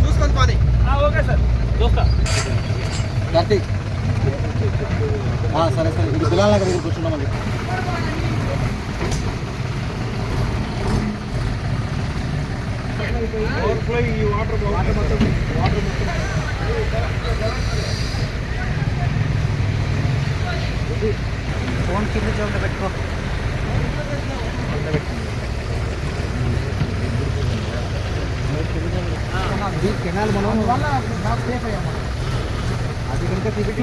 చూసుకొని పని okay sir చూస్తా కార్తీక్ సరే సరే. ఇది బిలాల్ నగర్ దగ్గర కూర్చున్నామని చెప్పి వాటర్ వాటర్ ఫోన్ కింద చోట పెట్టుకో. కెనాల్ మనం సేఫ్ అయ్యాము అది కనుక తిరిగి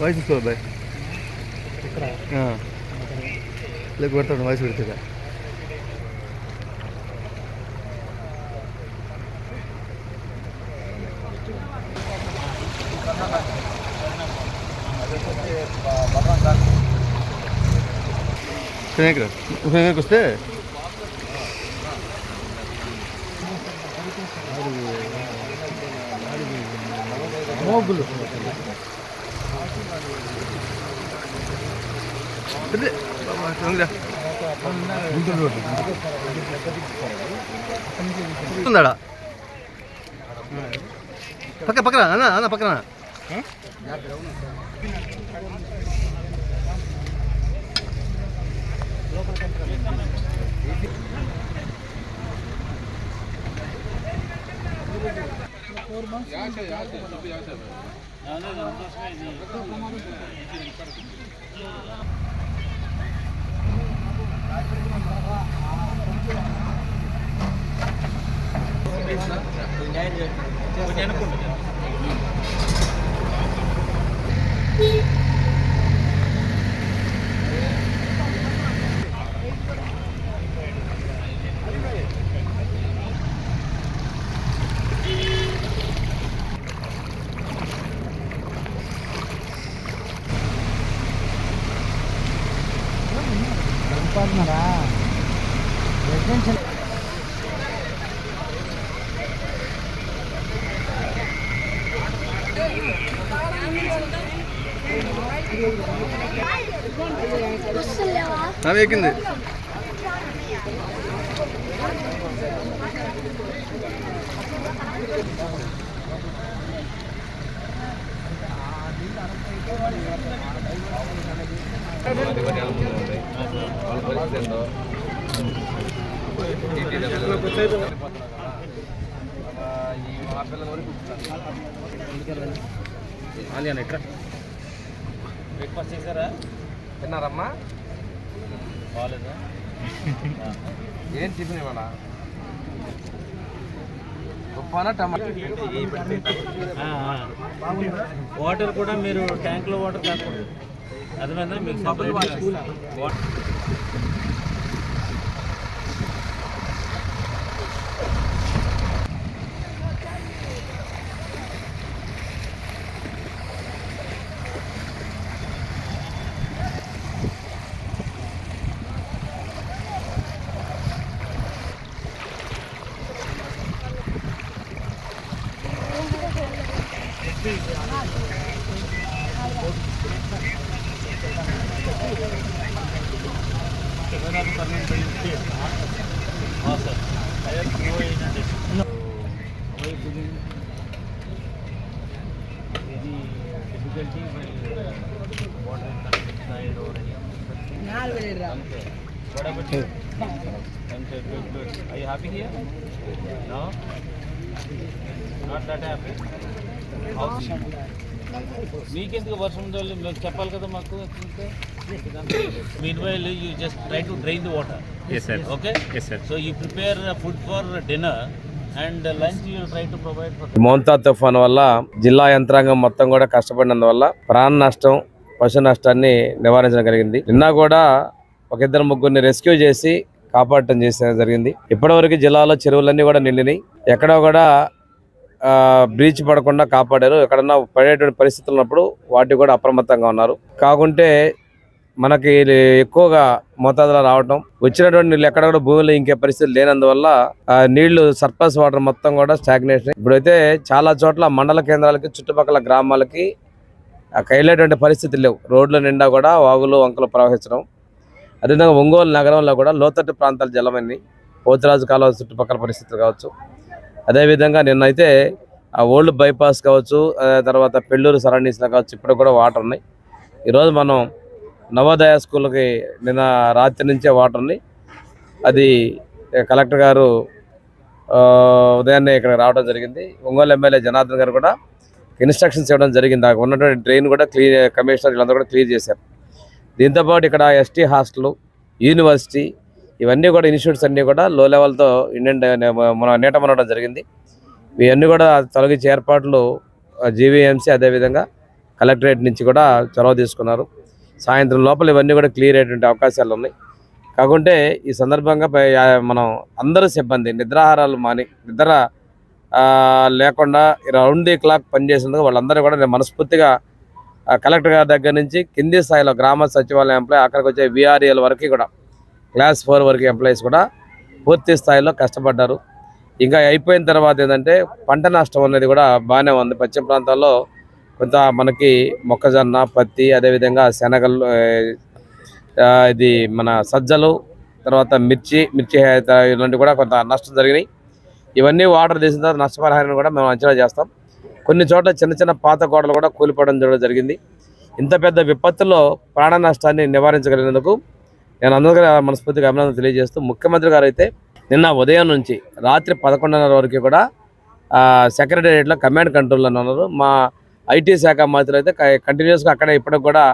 ವಾಯ್ಸ್ ಬಾಯ್ ಹಾಂ ಇಲ್ಲ ಕೊಡ್ತಾನೆ ವಾಯ್ಸ್ ಬಿಡ್ತಿದ್ದೆ ಸುನೇಕ್ರ ಸುನೇಕ್ ಕುಸ್ತೆ ಮೋಗುಲು ఉందాడా పక్క పక్కన అన్న అన్న పక్కన. కొంచెం అనుకుంటున్నారా రెసిడెన్షియల్ అవి ఎక్కింది వాళ్ళ బ్రేక్ఫాస్ట్ చేశారా? తిన్నారమ్మా? బాగాలేదా? ఏం టిఫిన్ ఇవాళ వాటర్ కూడా మీరు ట్యాంక్లో వాటర్ కాకూడదు అర్థమైందా? మీకు Are you happy here? No? Not that happy? House మీకెందుకు వర్షం జల్లు మీకు చెప్పాలి కదా మాకు while you just try to drain the water Yes, sir. Okay Yes, sir. Food for dinner and lunch you try to provide for Montha తుఫాన్ వల్ల జిల్లా యంత్రాంగం మొత్తం కూడా కష్టపడినందువల్ల ప్రాణ నష్టం పశు నష్టాన్ని నివారించడం జరిగింది. నిన్న కూడా ఒక ఇద్దరు ముగ్గురిని రెస్క్యూ చేసి కాపాడటం చేసిన జరిగింది. ఇప్పటివరకు జిల్లాలో చెరువులన్నీ కూడా నిండినాయి. ఎక్కడో కూడా ఆ, బ్రీచ్ పడకుండా కాపాడారు. ఎక్కడన్నా పడేటువంటి పరిస్థితులు ఉన్నప్పుడు వాటికి కూడా అప్రమత్తంగా ఉన్నారు. కాకుంటే మనకి ఇది ఎక్కువగా మోతాదులో రావటం వచ్చినటువంటి నీళ్ళు ఎక్కడ కూడా భూమిలో ఇంకే పరిస్థితి లేనందువల్ల ఆ నీళ్ళు సర్ప్లస్ వాటర్ మొత్తం కూడా స్టాగ్నేషన్ ఇప్పుడైతే చాలా చోట్ల మండల కేంద్రాలకి చుట్టుపక్కల గ్రామాలకి ఆ కైలేటువంటి పరిస్థితులు లేవు. రోడ్ల నిండా కూడా వాగులు వంకలు ప్రవహించడం. అదేవిధంగా ఒంగోలు నగరంలో కూడా లోతట్టు ప్రాంతాల జలమని పోతురాజు కాలువ చుట్టుపక్కల పరిస్థితులు కావచ్చు. అదేవిధంగా నిన్నైతే ఆ ఓల్డ్ బైపాస్ కావచ్చు తర్వాత పెళ్ళూరు సరౌండింగ్స్లో కావచ్చు ఇప్పుడు కూడా వాటర్ ఉన్నాయి. ఈరోజు మనం నవోదయ స్కూల్కి నిన్న రాత్రి నుంచే వాటర్ని అది కలెక్టర్ గారు ఉదయాన్నే ఇక్కడ రావడం జరిగింది. ఒంగోలు ఎమ్మెల్యే జనార్దన్ గారు కూడా ఇన్స్ట్రక్షన్స్ ఇవ్వడం జరిగింది. అక్కడ ఉన్నటువంటి డ్రైన్ కూడా క్లీన్ కమిషనర్ వీళ్ళందరూ కూడా క్లియర్ చేశారు. దీంతోపాటు ఇక్కడ ఎస్టీ హాస్టల్ యూనివర్సిటీ ఇవన్నీ కూడా ఇన్స్టిట్యూట్స్ అన్నీ కూడా లో లెవెల్తో ఇండియన్ మన మన నీటమనడం జరిగింది. ఇవన్నీ కూడా తొలగించే ఏర్పాట్లు జీవీఎంసీ అదేవిధంగా కలెక్టరేట్ నుంచి కూడా చొరవ తీసుకున్నారు. సాయంత్రం లోపల ఇవన్నీ కూడా క్లియర్ అయ్యేటువంటి అవకాశాలు ఉన్నాయి. కాకుంటే ఈ సందర్భంగా మనం అందరూ సిబ్బంది నిద్రాహారాలు మాని నిద్ర లేకుండా రౌండ్ ది క్లాక్ పనిచేసినందుకు వాళ్ళందరూ కూడా నేను మనస్ఫూర్తిగా కలెక్టర్ గారి దగ్గర నుంచి కింది స్థాయిలో గ్రామ సచివాలయం ఎంప్లాయ్ అక్కడికి వచ్చే విఆర్ఏల వరకు కూడా క్లాస్ ఫోర్ వరకు ఎంప్లాయీస్ కూడా పూర్తి స్థాయిలో కష్టపడ్డారు. ఇంకా అయిపోయిన తర్వాత ఏంటంటే పంట నష్టం అనేది కూడా బాగానే ఉంది. పశ్చిమ ప్రాంతాల్లో కొంత మనకి మొక్కజొన్న పత్తి అదేవిధంగా శనగలు ఇది మన సజ్జలు తర్వాత మిర్చి మిర్చి ఇలాంటివి కూడా కొంత నష్టం జరిగినాయి. ఇవన్నీ వాటర్ తీసిన తర్వాత నష్టపరిహారాన్ని కూడా మేము అంచనా చేస్తాం. కొన్ని చోట్ల చిన్న చిన్న పాత గోడలు కూడా కూలిపోవడం జరగడం జరిగింది. ఇంత పెద్ద విపత్తులో ప్రాణ నష్టాన్ని నివారించగలిగినందుకు నేను అందరికీ మనస్ఫూర్తిగా అభినందన తెలియజేస్తూ ముఖ్యమంత్రి గారు అయితే నిన్న ఉదయం నుంచి రాత్రి పదకొండున్నర వరకు కూడా సెక్రటేరియట్లో కమాండ్ కంట్రోల్లో ఉన్నారు. మా ఐటీ శాఖ మంత్రులు అయితే కంటిన్యూస్గా అక్కడ ఇప్పటికి కూడా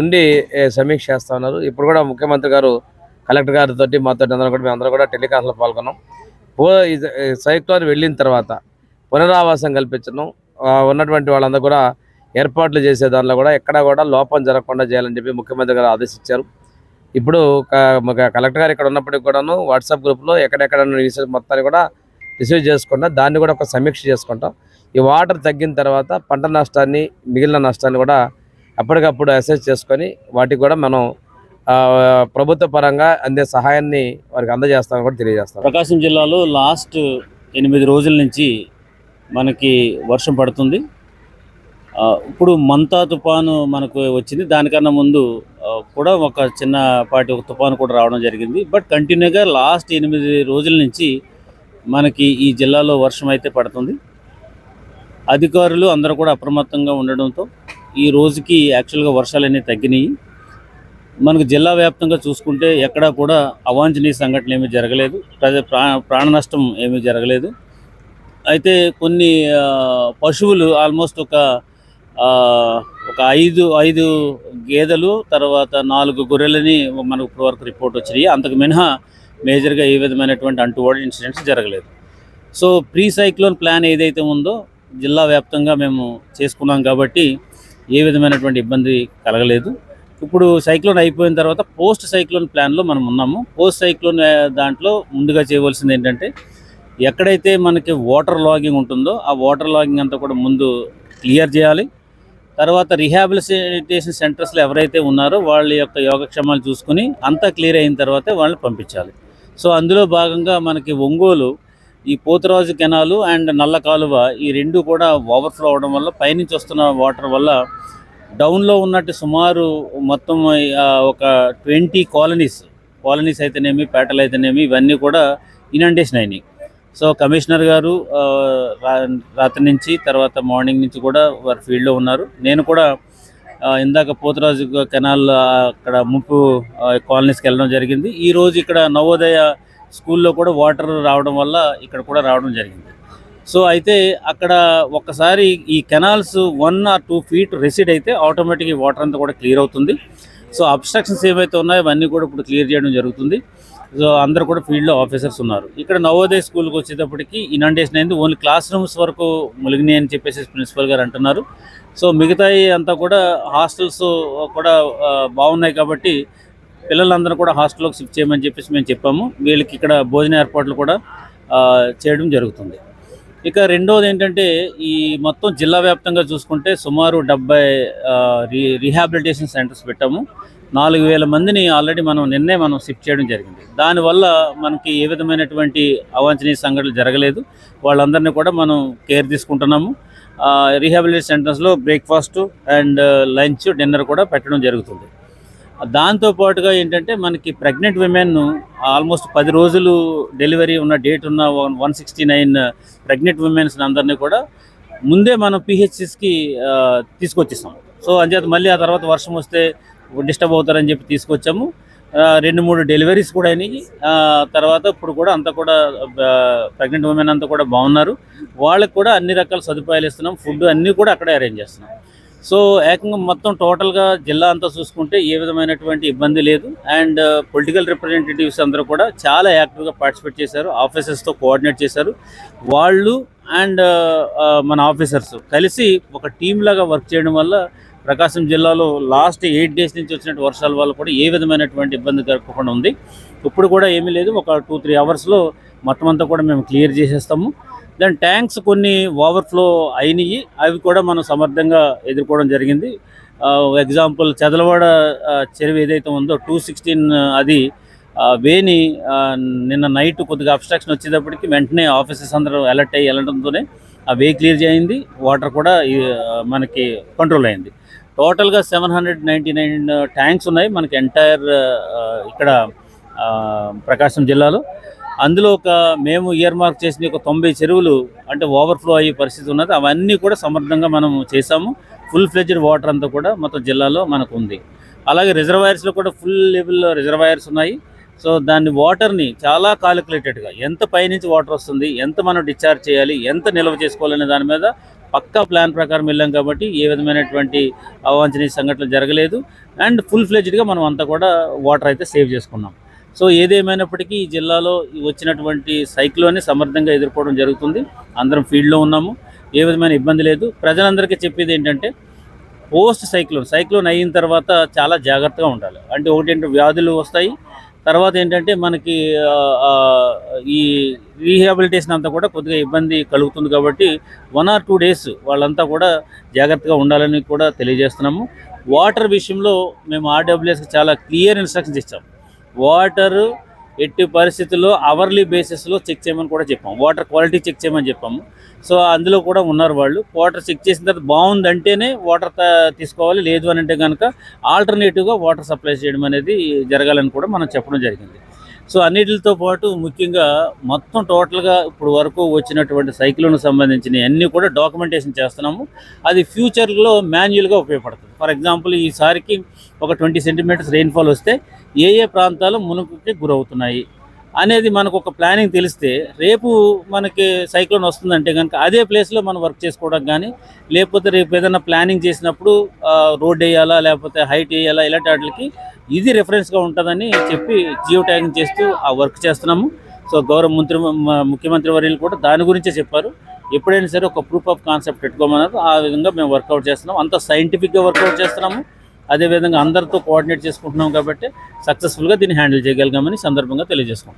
ఉండి సమీక్ష చేస్తూ ఉన్నారు. ఇప్పుడు కూడా ముఖ్యమంత్రి గారు కలెక్టర్ గారితో మాతో అందరం కూడా మేమందరం కూడా టెలికాన్స్లో పాల్గొన్నాం. పో సైక్లోన్ వెళ్ళిన తర్వాత పునరావాసం కల్పించడం ఉన్నటువంటి వాళ్ళందరూ కూడా ఏర్పాట్లు చేసే దానిలో కూడా ఎక్కడా కూడా లోపం జరగకుండా చేయాలని చెప్పి ముఖ్యమంత్రి గారు ఆదేశించారు. ఇప్పుడు కలెక్టర్ గారు ఇక్కడ ఉన్నప్పటికి కూడాను వాట్సాప్ గ్రూప్లో ఎక్కడెక్కడ రీసెర్చ్ మొత్తాన్ని కూడా రిసీవ్ చేసుకుంటాం దాన్ని కూడా ఒక సమీక్ష చేసుకుంటాం. ఈ వాటర్ తగ్గిన తర్వాత పంట నష్టాన్ని మిగిలిన నష్టాన్ని కూడా అప్పటికప్పుడు అసెస్ చేసుకొని వాటికి కూడా మనం ప్రభుత్వ పరంగా అందే సహాయాన్ని వారికి అందజేస్తామని కూడా తెలియజేస్తాం. ప్రకాశం జిల్లాలో లాస్ట్ ఎనిమిది రోజుల నుంచి మనకి వర్షం పడుతుంది. ఇప్పుడు మంతా తుఫాను మనకు వచ్చింది. దానికన్నా ముందు కూడా ఒక చిన్నపాటి ఒక తుఫాను కూడా రావడం జరిగింది. బట్ కంటిన్యూగా లాస్ట్ ఎనిమిది రోజుల నుంచి మనకి ఈ జిల్లాలో వర్షం అయితే పడుతుంది. అధికారులు అందరూ కూడా అప్రమత్తంగా ఉండడంతో ఈ రోజుకి యాక్చువల్గా వర్షాలు అనేవి తగ్గినాయి. మనకు జిల్లా వ్యాప్తంగా చూసుకుంటే ఎక్కడా కూడా అవాంఛనీయ సంఘటనలు ఏమీ జరగలేదు. ప్రజ ప్రాణ నష్టం ఏమీ జరగలేదు. అయితే కొన్ని పశువులు ఆల్మోస్ట్ ఒక ఒక ఐదు ఐదు గేదెలు తర్వాత నాలుగు గొర్రెలని మనకు ఇప్పటివరకు రిపోర్ట్ వచ్చినాయి. అంతకు మినహా మేజర్గా ఏ విధమైనటువంటి అంటువాడు ఇన్సిడెంట్స్ జరగలేదు. సో ప్రీ సైక్లోన్ ప్లాన్ ఏదైతే ఉందో జిల్లా వ్యాప్తంగా మేము చేసుకున్నాం కాబట్టి ఏ విధమైనటువంటి ఇబ్బంది కలగలేదు. ఇప్పుడు సైక్లోన్ అయిపోయిన తర్వాత పోస్ట్ సైక్లోన్ ప్లాన్లో మనం ఉన్నాము. పోస్ట్ సైక్లోన్ దాంట్లో ముందుగా చేయవలసింది ఏంటంటే ఎక్కడైతే మనకి వాటర్ లాగింగ్ ఉంటుందో ఆ వాటర్ లాగింగ్ అంతా కూడా ముందు క్లియర్ చేయాలి. తర్వాత రిహాబిలిటేషన్ సెంటర్స్లో ఎవరైతే ఉన్నారో వాళ్ళ యొక్క యోగక్షేమాలు చూసుకుని అంతా క్లియర్ అయిన తర్వాతే వాళ్ళని పంపించాలి. సో అందులో భాగంగా మనకి ఒంగోలు ఈ పోతురాజు కెనాలు అండ్ నల్ల కాలువ ఈ రెండు కూడా ఓవర్ఫ్లో అవడం వల్ల పైనుంచి వస్తున్న వాటర్ వల్ల డౌన్లో ఉన్నట్టు సుమారు మొత్తం ఒక ట్వంటీ కాలనీస్ కాలనీస్ అయితేనేమి పేటలు అయితేనేమి ఇవన్నీ కూడా ఇనండేషన్ అయినాయి. సో కమిషనర్ గారు రా- రాత్రి నుంచి తర్వాత మార్నింగ్ నుంచి కూడా వారు ఫీల్డ్లో ఉన్నారు. నేను కూడా ఇందాక పోతురాజు కెనాల్ అక్కడ ముప్పు కాలనీస్కి వెళ్ళడం జరిగింది. ఈరోజు ఇక్కడ నవోదయ స్కూల్లో కూడా వాటర్ రావడం వల్ల ఇక్కడ కూడా రావడం జరిగింది. సో అయితే అక్కడ ఒక్కసారి ఈ canals one or two feet recede అయితే ఆటోమేటిక్ ఈ వాటర్ అంతా కూడా క్లియర్ అవుతుంది. సో అబ్స్ట్రక్షన్స్ ఏవైతే ఉన్నాయో అవన్నీ కూడా ఇప్పుడు క్లియర్ చేయడం జరుగుతుంది. సో అందరు కూడా ఫీల్డ్లో ఆఫీసర్స్ ఉన్నారు. ఇక్కడ నవోదయ స్కూల్కి వచ్చేటప్పటికి ఇనండేషన్ అయింది. ఓన్లీ క్లాస్ రూమ్స్ వరకు ములిగినాయి అని చెప్పేసి ప్రిన్సిపల్ గారు అంటున్నారు. సో మిగతాయి అంతా కూడా హాస్టల్స్ కూడా బాగున్నాయి కాబట్టి పిల్లలందరూ కూడా హాస్టల్లోకి షిఫ్ట్ చేయమని చెప్పేసి మేము చెప్పాము. వీళ్ళకి ఇక్కడ భోజన ఏర్పాట్లు కూడా చేయడం జరుగుతుంది. ఇక రెండోది ఏంటంటే ఈ మొత్తం జిల్లా వ్యాప్తంగా చూసుకుంటే సుమారు డెబ్బై రీ రీహాబిలిటేషన్ సెంటర్స్ పెట్టాము. నాలుగు వేల మందిని ఆల్రెడీ మనం నిన్నే మనం షిఫ్ట్ చేయడం జరిగింది. దానివల్ల మనకి ఏ విధమైనటువంటి అవాంఛనీయ సంఘటనలు జరగలేదు. వాళ్ళందరినీ కూడా మనం కేర్ తీసుకుంటున్నాము. రీహాబిలిటేషన్ సెంటర్స్లో బ్రేక్ఫాస్ట్ అండ్ లంచ్ డిన్నర్ కూడా పెట్టడం జరుగుతుంది. దాంతో పాటుగా ఏంటంటే మనకి ప్రెగ్నెంట్ విమెన్ ఆల్మోస్ట్ పది రోజులు డెలివరీ ఉన్న డేట్ ఉన్న one sixty nine pregnant women's అందరినీ కూడా ముందే మనం పిహెచ్సిస్కి తీసుకొచ్చేసాం సో అంచేత మళ్ళీ ఆ తర్వాత వర్షం వస్తే డిస్టర్బ్ అవుతారని చెప్పి తీసుకొచ్చాము. రెండు మూడు డెలివరీస్ కూడా అయినాయి. తర్వాత ఇప్పుడు కూడా అంతా కూడా ప్రెగ్నెంట్ ఉమెన్ అంతా కూడా బాగున్నారు. వాళ్ళకి కూడా అన్ని రకాల సదుపాయాలు ఇస్తున్నాం. ఫుడ్ అన్నీ కూడా అక్కడే అరేంజ్ చేస్తున్నాం. సో ఏకంగా మొత్తం టోటల్గా జిల్లా అంతా చూసుకుంటే ఏ విధమైనటువంటి ఇబ్బంది లేదు. అండ్ uh, పొలిటికల్ రిప్రజెంటేటివ్స్ అందరూ కూడా చాలా యాక్టివ్గా పార్టిసిపేట్ చేశారు. ఆఫీసర్స్తో కోఆర్డినేట్ చేశారు. వాళ్ళు అండ్ uh, uh, మన ఆఫీసర్స్ కలిసి ఒక టీంలాగా వర్క్ చేయడం వల్ల ప్రకాశం జిల్లాలో లాస్ట్ ఎయిట్ డేస్ నుంచి వచ్చినట్టు వర్షాల వల్ల కూడా ఏ విధమైనటువంటి ఇబ్బంది కలగకుండా ఉంది. ఇప్పుడు కూడా ఏమీ లేదు. ఒక టూ త్రీ అవర్స్లో మొత్తం అంతా కూడా మేము క్లియర్ చేసేస్తాము. దాని ట్యాంక్స్ కొన్ని ఓవర్ఫ్లో అయినాయి. అవి కూడా మనం సమర్థంగా ఎదుర్కోవడం జరిగింది. ఎగ్జాంపుల్ చదలవాడ చెరువు ఏదైతే ఉందో టూ సిక్స్టీన్ అది వేని నిన్న నైట్ కొద్దిగా అబ్స్ట్రాక్షన్ వచ్చేటప్పటికి వెంటనే ఆఫీసెస్ అందరూ అలర్ట్ అయ్యి వెళ్ళడంతోనే ఆ వే క్లియర్ చేయింది. వాటర్ కూడా మనకి కంట్రోల్ అయింది. టోటల్గా seven hundred ninety nine tanks ఉన్నాయి. మనకి ఎంటైర్ ఇక్కడ ప్రకాశం జిల్లాలో. అందులో ఒక మేము ఇయర్ మార్క్ చేసిన ఒక తొంభై చెరువులు అంటే ఓవర్ఫ్లో అయ్యే పరిస్థితి ఉన్నది. అవన్నీ కూడా సమర్థంగా మనం చేసాము ఫుల్ ఫ్లెడ్జ్డ్ వాటర్ అంతా కూడా మొత్తం జిల్లాలో మనకు ఉంది. అలాగే రిజర్వాయర్స్లో కూడా ఫుల్ లెవెల్లో రిజర్వాయర్స్ ఉన్నాయి. సో దాన్ని వాటర్ని చాలా కాలిక్యులేటెడ్గా ఎంత పైనుంచి వాటర్ వస్తుంది ఎంత మనం డిశ్చార్జ్ చేయాలి ఎంత నిల్వ చేసుకోవాలనే దాని మీద పక్కా ప్లాన్ ప్రకారం వెళ్ళాం కాబట్టి ఏ విధమైనటువంటి అవాంఛనీయ సంఘటనలు జరగలేదు. అండ్ ఫుల్ ఫ్లెజ్డ్గా మనం అంతా కూడా వాటర్ అయితే సేవ్ చేసుకున్నాం. సో ఏదేమైనప్పటికీ ఈ జిల్లాలో వచ్చినటువంటి సైక్లోనే సమర్థంగా ఎదుర్కోవడం జరుగుతుంది. అందరం ఫీల్డ్లో ఉన్నాము. ఏ విధమైన ఇబ్బంది లేదు. ప్రజలందరికీ చెప్పేది ఏంటంటే పోస్ట్ సైక్లోన్ సైక్లోన్ అయిన తర్వాత చాలా జాగ్రత్తగా ఉండాలి. అంటే ఒకటి ఏంటంటే వ్యాధులు వస్తాయి. తర్వాత ఏంటంటే మనకి ఈ రీహాబిలిటేషన్ అంతా కూడా కొద్దిగా ఇబ్బంది కలుగుతుంది కాబట్టి వన్ ఆర్ టూ డేస్ వాళ్ళంతా కూడా జాగ్రత్తగా ఉండాలని కూడా తెలియజేస్తున్నాము. వాటర్ విషయంలో మేము ఆర్డబ్ల్యూఎస్కి చాలా క్లియర్ ఇన్స్ట్రక్షన్స్ ఇచ్చాము వాటర్ ఎట్టి పరిస్థితుల్లో అవర్లీ బేసిస్లో చెక్ చేయమని కూడా చెప్పాం. వాటర్ క్వాలిటీ చెక్ చేయమని చెప్పాము సో అందులో కూడా ఉన్నారు వాళ్ళు. వాటర్ చెక్ చేసిన తర్వాత బాగుందంటేనే వాటర్ తీసుకోవాలి. లేదు అని అంటే కనుక ఆల్టర్నేటివ్గా వాటర్ సప్లై చేయడం అనేది జరగాలని కూడా మనం చెప్పడం జరిగింది. సో అన్నిటితో పాటు ముఖ్యంగా మొత్తం టోటల్గా ఇప్పుడు వరకు వచ్చినటువంటి సైక్లోన్ సంబంధించిన అన్నీ కూడా డాక్యుమెంటేషన్ చేస్తున్నాము. అది ఫ్యూచర్లో మాన్యువల్గా ఉపయోగపడుతుంది. ఫర్ ఎగ్జాంపుల్ ఈసారికి ఒక ట్వంటీ సెంటీమీటర్స్ రెయిన్ఫాల్ వస్తే ఏ ఏ ప్రాంతాలు మునుగుకి గురవుతున్నాయి? అనేది మనకు ఒక ప్లానింగ్ తెలిస్తే రేపు మనకి సైక్లోన్ వస్తుందంటే కనుక అదే ప్లేస్లో మనం వర్క్ చేసుకోవడం కానీ లేకపోతే రేపు ఏదైనా ప్లానింగ్ చేసినప్పుడు రోడ్ వేయాలా లేకపోతే హైట్ వేయాలా ఇలాంటి వాటికి ఇది రెఫరెన్స్గా ఉంటుందని చెప్పి జియో ట్యాగింగ్ చేస్తూ ఆ వర్క్ చేస్తున్నాము. సో గౌరవ మంత్రి ముఖ్యమంత్రి వర్యులు కూడా దాని గురించే చెప్పారు. ఎప్పుడైనా సరే ఒక ప్రూఫ్ ఆఫ్ కాన్సెప్ట్ పెట్టుకోమన్నారు. ఆ విధంగా మేము వర్కౌట్ చేస్తున్నాం. అంత సైంటిఫిక్గా వర్కౌట్ చేస్తున్నాము. అదేవిధంగా అందరితో కోఆర్డినేట్ చేసుకుంటున్నాం కాబట్టి సక్సెస్ఫుల్గా దీన్ని హ్యాండిల్ చేయగలిగామని సందర్భంగా తెలియజేసుకుంటాం